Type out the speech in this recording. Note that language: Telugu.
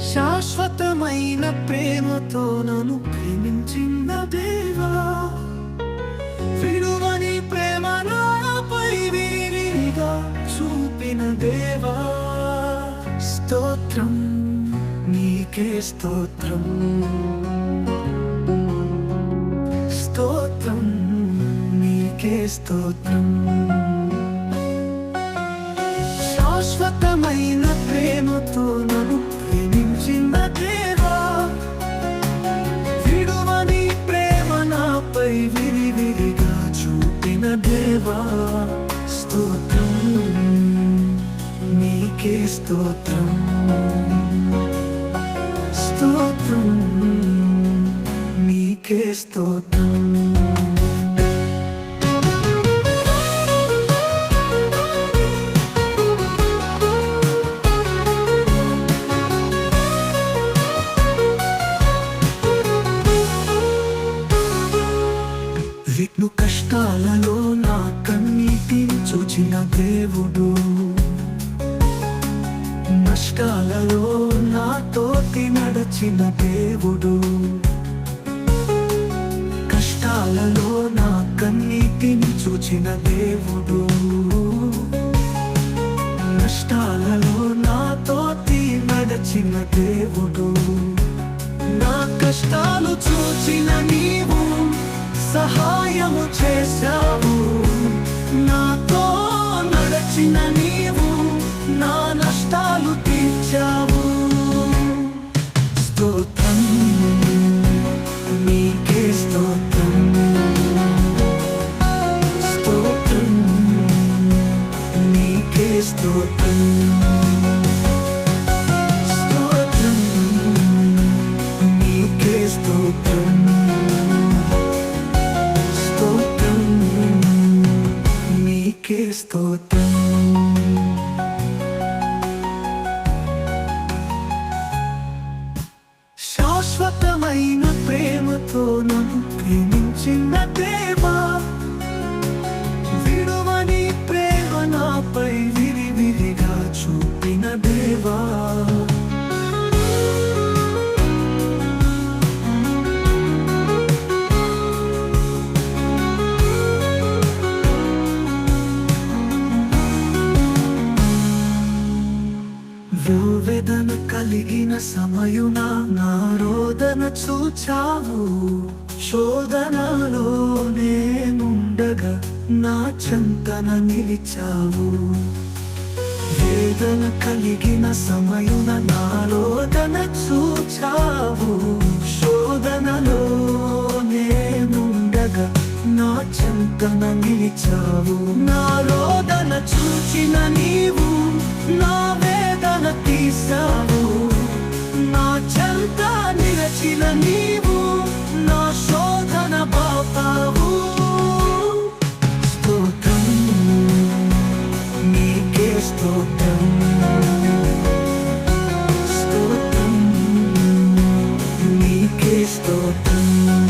శాశ్వతమైన ప్రేమతో నన్ను ప్రేమించిన దేవా విడువని ప్రేమ నాపై వీరిగా చూపిన దేవా. స్తోత్రం నీకే స్తోత్రం. స్తోత్రం నీకే స్తోత్రం. స్తోత్రం. స్తోత్రం. నీకే స్తోత్రం. విఘ్ను కష్టాలలో నా కన్నీటిని చూచిన దేవుడు. నష్టాలలో నాతో నడచిన దేవుడు. కష్టాలలో నా కన్నీటిని చూచిన దేవుడు. నష్టాలలో నాతో నడచిన దేవుడు. నా కష్టాలు చూచిన నీవు సహాయము చేశావు. కష్టాలు తీర్చావు. స్తోత్రం నీకే స్తోత్రం. స్తోత్రం నీకే స్తోత్రం. వేదన కలిగిన సమయున నా రోదన చూచావు. శోధనలో నేనుండగా నా చింతన నిలిచావు. వేదన కలిగిన సమయున నా రోదన చూచావు. శోధనలో నేనుండగా నా చింతన నిలిచావు. నా రోదన చూచిన నీవు వేదన తీసావు నా చెంత నిలచిన నీవు నా శోధన బాపావు. స్తోత్రం నీకే స్తోత్రం. స్తోత్రం నీకే స్తోత్రం.